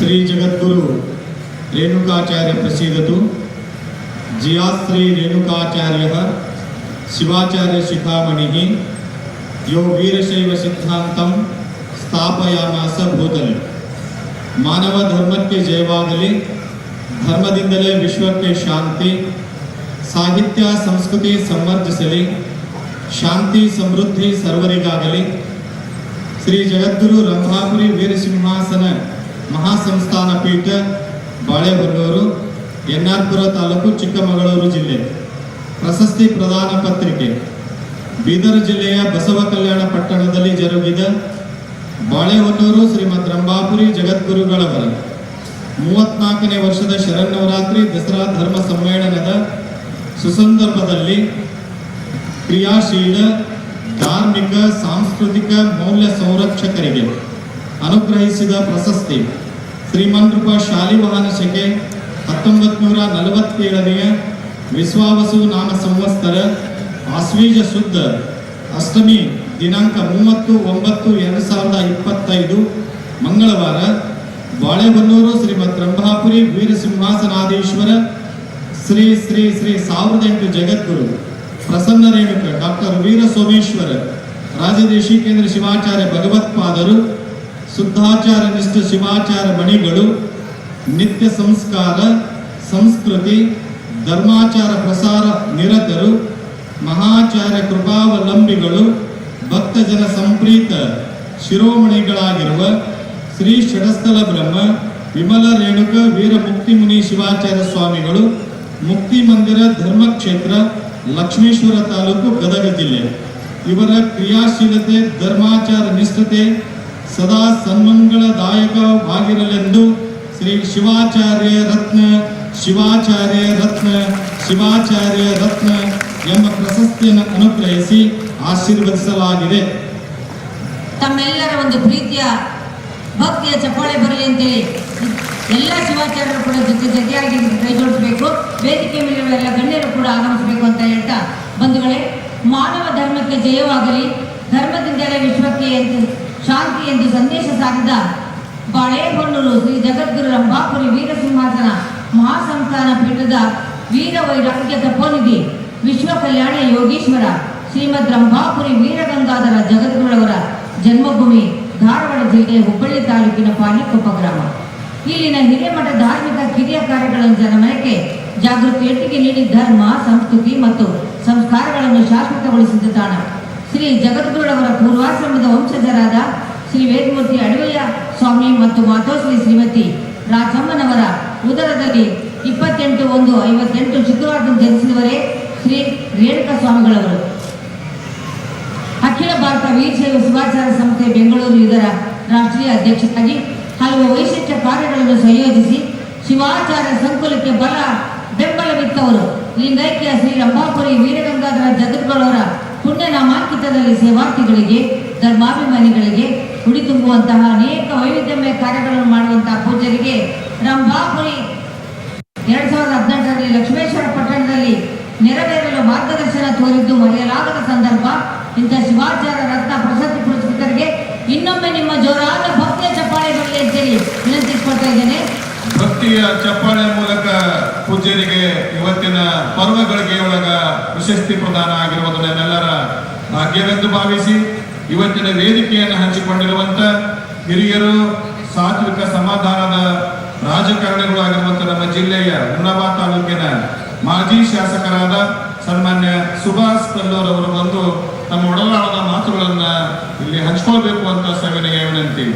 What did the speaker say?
ಶ್ರೀ ಜಗದ್ಗುರು ರೇಣುಕಾಚಾರ್ಯ ಪ್ರಸೀದತು ಜಿಯಾಶ್ರೀ ರೇಣುಕಾಚಾರ್ಯ ಶಿವಾಚಾರ್ಯ ಶಿಖಾಮಣಿ ಯೋ ವೀರಶೈವ ಸಿದ್ಧಾಂತಂ ಸ್ಥಾಪಯಾಮಾಸ ಭೂತಲೆ ಮಾನವ ಧರ್ಮಕ್ಕೆ ಜಯವಾಗಲಿ ಧರ್ಮದಿಂದಲೇ ವಿಶ್ವಕ್ಕೆ ಶಾಂತಿ, ಸಾಹಿತ್ಯ ಸಂಸ್ಕೃತಿ ಸಂವರ್ಧಿಸಲಿ ಶಾಂತಿ ಸಮೃದ್ಧಿ ಸರ್ವರಿಗಾಗಲಿ, ಶ್ರೀ ಜಗದ್ಗುರು ರಂಭಾಪುರಿ ವೀರಸಿಂಹಾಸನ ಮಹಾಸಂಸ್ಥಾನ ಪೀಠ, ಬಾಳೆಹೊನ್ನೂರು, ಎನ್ಆರ್ಪುರ ತಾಲೂಕು, ಚಿಕ್ಕಮಗಳೂರು ಜಿಲ್ಲೆ. ಪ್ರಶಸ್ತಿ ಪ್ರದಾನ ಪತ್ರಿಕೆ. ಬೀದರ್ ಜಿಲ್ಲೆಯ ಬಸವ ಕಲ್ಯಾಣ ಪಟ್ಟಣದಲ್ಲಿ ಜರುಗಿದ ಬಾಳೆಹೊನ್ನೂರು ಶ್ರೀಮದ್ ರಂಭಾಪುರಿ ಜಗದ್ಗುರುಗಳವರ ಮೂವತ್ನಾಲ್ಕನೇ ವರ್ಷದ ಶರನ್ನವರಾತ್ರಿ ದಸರಾ ಧರ್ಮ ಸಮ್ಮೇಳನದ ಸುಸಂದರ್ಭದಲ್ಲಿ ಕ್ರಿಯಾಶೀಲ ಧಾರ್ಮಿಕ, ಸಾಂಸ್ಕೃತಿಕ ಮೌಲ್ಯ ಸಂರಕ್ಷಕರಿಗೆ ಅನುಗ್ರಹಿಸಿದ ಪ್ರಶಸ್ತಿ ಶ್ರೀಮಂತೃಪ ಶಾಲಿವಾಹನ ಶಕೆ ಹತ್ತೊಂಬತ್ತು ನೂರ ನಲವತ್ತೇಳನೆಯ ವಿಶ್ವಾವಸು ನಾಮ ಸಂವತ್ಸರ ಆಶ್ವೀಜ ಶುದ್ಧ ಅಷ್ಟಮಿ ದಿನಾಂಕ ಮೂವತ್ತು ಒಂಬತ್ತು ಎರಡು ಸಾವಿರದ ಇಪ್ಪತ್ತೈದು ಮಂಗಳವಾರ ಬಾಳೆಬನ್ನೂರು ಶ್ರೀಮತ್ ರಂಭಾಪುರಿ ವೀರಸಿಂಹಾಸನಾಧೀಶ್ವರ ಶ್ರೀ ಶ್ರೀ ಶ್ರೀ ಸಾವಿರದ ಎಂಟು ಜಗದ್ಗುರು ಪ್ರಸನ್ನ ರೇಣುಕ ಡಾಕ್ಟರ್ ವೀರ ಸೋಮೇಶ್ವರ ರಾಜದೇಶಿ ಕೇಂದ್ರ ಶಿವಾಚಾರ್ಯ ಭಗವತ್ಪಾದರು ಶುದ್ಧಾಚಾರ ನಿಷ್ಠ ಶಿವಾಚಾರ ಮಣಿಗಳು, ನಿತ್ಯ ಸಂಸ್ಕಾರ, ಸಂಸ್ಕೃತಿ, ಧರ್ಮಾಚಾರ ಪ್ರಸಾರ ನಿರತರು ಮಹಾಚಾರ್ಯ ಕೃಪಾವಲಂಬಿಗಳು, ಭಕ್ತಜನ ಸಂಪ್ರೀತ ಶಿರೋಮಣಿಗಳಾಗಿರುವ ಶ್ರೀ ಷಡಸ್ಥಲ ಬ್ರಹ್ಮ, ವಿಮಲ ರೇಣುಕ ವೀರ ಮುಕ್ತಿ ಮುನಿ ಶಿವಾಚಾರ್ಯ ಸ್ವಾಮಿಗಳು, ಮುಕ್ತಿ ಮಂದಿರ, ಧರ್ಮಕ್ಷೇತ್ರ, ಲಕ್ಷ್ಮೀಶ್ವರ ತಾಲೂಕು ಗದಗ ಜಿಲ್ಲೆ. ಇವರ ಕ್ರಿಯಾಶೀಲತೆ, ಧರ್ಮಾಚಾರ ನಿಷ್ಠತೆ ಸದಾ ಸನ್ಮಂಗಳದಾಯಕವಾಗಿರಲೆಂದು ಶ್ರೀ ಶಿವಾಚಾರ್ಯ ರತ್ನ ಶಿವಾಚಾರ್ಯ ರತ್ನ ಶಿವಾಚಾರ್ಯ ರತ್ನ ಎಂಬ ಪ್ರಶಸ್ತಿಯನ್ನು ಅನುಗ್ರಹಿಸಿ ಆಶೀರ್ವದಿಸಲಾಗಿದೆ. ತಮ್ಮೆಲ್ಲರ ಒಂದು ಪ್ರೀತಿಯ ಭಕ್ತಿಯ ಚಪ್ಪಾಳೆ ಬರಲಿ ಅಂತೇಳಿ ಎಲ್ಲ ಶಿವಾಚಾರ್ಯರು ಕೂಡ ಜೊತೆ ಜೊತೆಯಾಗಿ ಕೈ ಜೋಡಿಸಬೇಕು. ವೇದಿಕೆ ಮೇಲೆ ಎಲ್ಲ ಗಣ್ಯರು ಕೂಡ ಆಗಮಿಸಬೇಕು ಅಂತ ಹೇಳ್ತಾ ಬಂಧುಗಳೇ, ಮಾನವ ಧರ್ಮಕ್ಕೆ ಜಯವಾಗಲಿ, ಧರ್ಮದಿಂದಲೇ ವಿಶ್ವಕ್ಕೆ ಶಾಂತಿ ಎಂದು ಸಂದೇಶ ಸಾರಿದ ಬಾಳೆಹೊನ್ನೂರು ಶ್ರೀ ಜಗದ್ಗುರು ರಂಭಾಪುರಿ ವೀರಸಿಂಹಾಸನ ಮಹಾಸಂಸ್ಥಾನ ಪೀಠದ ವೀರ ವೈರಾಗ್ಯ ತಪೋನಿಧಿ ವಿಶ್ವ ಕಲ್ಯಾಣ ಯೋಗೀಶ್ವರ, ಶ್ರೀಮದ್ ರಂಭಾಪುರಿ ವೀರಗಂಗಾಧರ ಜಗದ್ಗುರುಳವರ ಜನ್ಮಭೂಮಿ ಧಾರವಾಡ ಜಿಲ್ಲೆ ಹುಬ್ಬಳ್ಳಿ ತಾಲೂಕಿನ ಪಾಲಿಕೊಪ್ಪ ಗ್ರಾಮ. ಇಲ್ಲಿನ ಹಿರೇಮಠ ಧಾರ್ಮಿಕ ಕಿರಿಯ ಕಾರ್ಯಗಳನ್ನು ಜನಮನಕ್ಕೆ ಜಾಗೃತಿ ಎಟ್ಟಿಗೆ ನೀಡಿ ಧರ್ಮ, ಸಂಸ್ಕೃತಿ ಮತ್ತು ಸಂಸ್ಕಾರಗಳನ್ನು ಶಾಶ್ವತಗೊಳಿಸಿದ ತಾಣ. ಶ್ರೀ ಜಗದ್ಗುರುಳವರ ಪೂರ್ವಾಶ್ರಮದ ವಂಶಜರಾದ ಶ್ರೀ ವೇದಮೂರ್ತಿ ಅಡವಯ್ಯ ಸ್ವಾಮಿ ಮತ್ತು ಮಾತೋಶ್ರೀ ಶ್ರೀಮತಿ ರಾಜಮ್ಮನವರ ಉದರದಲ್ಲಿ ಇಪ್ಪತ್ತೆಂಟು ಒಂದು ಐವತ್ತೆಂಟು ಶುಕ್ರವಾರದಂದು ಜನಿಸಿದವರೇ ಶ್ರೀ ರೇಣುಕಾ ಸ್ವಾಮಿಗಳವರು. ಅಖಿಲ ಭಾರತ ವೀರಶೈವ ಶುಭಾಚಾರ ಸಂಸ್ಥೆ ಬೆಂಗಳೂರು ಇದರ ರಾಷ್ಟ್ರೀಯ ಅಧ್ಯಕ್ಷರಾಗಿ ಹಲವು ವೈಶಿಷ್ಟ್ಯ ಕಾರ್ಯಗಳನ್ನು ಸಂಯೋಜಿಸಿ ಶಿವಾಚಾರ ಸಂಕುಲಕ್ಕೆ ಬಲ ಬೆಂಬಲವಿತ್ತವರು. ಲಿಂಗೈಕ್ಯ ಶ್ರೀ ರಂಭಾಪುರಿ ವೀರಗಂಗಾಧರ ಜಗದ್ಗಳವರ ಪುಣ್ಯ ನಾಮಾಂಕಿತದಲ್ಲಿ ಸೇವಾರ್ಥಿಗಳಿಗೆ ಧರ್ಮಾಭಿಮಾನಿಗಳಿಗೆ ಉಡಿ ತುಂಬುವಂತಹ ಅನೇಕ ವೈವಿಧ್ಯಮಯ ಕಾರ್ಯಗಳನ್ನು ಮಾಡುವಂತಹ ಪೂಜರಿಗೆ ರಂಭಾಪುರಿ ಎರಡ್ ಸಾವಿರದ ಹದಿನೆಂಟರಲ್ಲಿ ಲಕ್ಷ್ಮೇಶ್ವರ ಪಟ್ಟಣದಲ್ಲಿ ನೆರವೇರಲು ಮಾರ್ಗದರ್ಶನ ತೋರಿದ್ದು ಮರೆಯಲಾಗದ ಸಂದರ್ಭ. ಇಂಥ ಶಿವಾಚಾರ ರತ್ನ ಪ್ರಶಸ್ತಿ ಪುರಸ್ಕೃತರಿಗೆ ಇನ್ನೊಮ್ಮೆ ನಿಮ್ಮ ಜೋರಾದ ಭಕ್ತಿಯ ಚಪ್ಪಾಳೆ ಬರಲಿ ಅಂತೇಳಿ ವಿನಂತಿಸ್ಕೊಳ್ತಾ ಇದ್ದೇನೆ. ಭಕ್ತಿಯ ಚಪ್ಪಾಳೆ ಮೂಲಕ ಪೂಜ್ಯರಿಗೆ ಇವತ್ತಿನ ಪರ್ವಗಳಿಗೆ ಒಳಗ ಪ್ರಶಸ್ತಿ ಪ್ರದಾನ ಆಗಿರುವುದು ಭಾಗ್ಯವೆಂದು ಭಾವಿಸಿ ಇವತ್ತಿನ ವೇದಿಕೆಯನ್ನು ಹಂಚಿಕೊಂಡಿರುವಂತ ಹಿರಿಯರು, ಸಾತ್ವಿಕ ಸಮಾಧಾನದ ರಾಜಕಾರಣಿಗಳು ಆಗಿರುವಂತ ನಮ್ಮ ಜಿಲ್ಲೆಯ ಹುಣಬಾ ತಾಲೂಕಿನ ಮಾಜಿ ಶಾಸಕರಾದ ಸನ್ಮಾನ್ಯ ಸುಭಾಷ್ ಕಲ್ಲೂರ್ ಅವರು ಬಂದು ತಮ್ಮ ಒಡಲಾಳದ ಮಾತುಗಳನ್ನ ಇಲ್ಲಿ ಹಂಚ್ಕೊಳ್ಬೇಕು ಅಂತ ಸವಿನಯ ವಿನಂತಿ.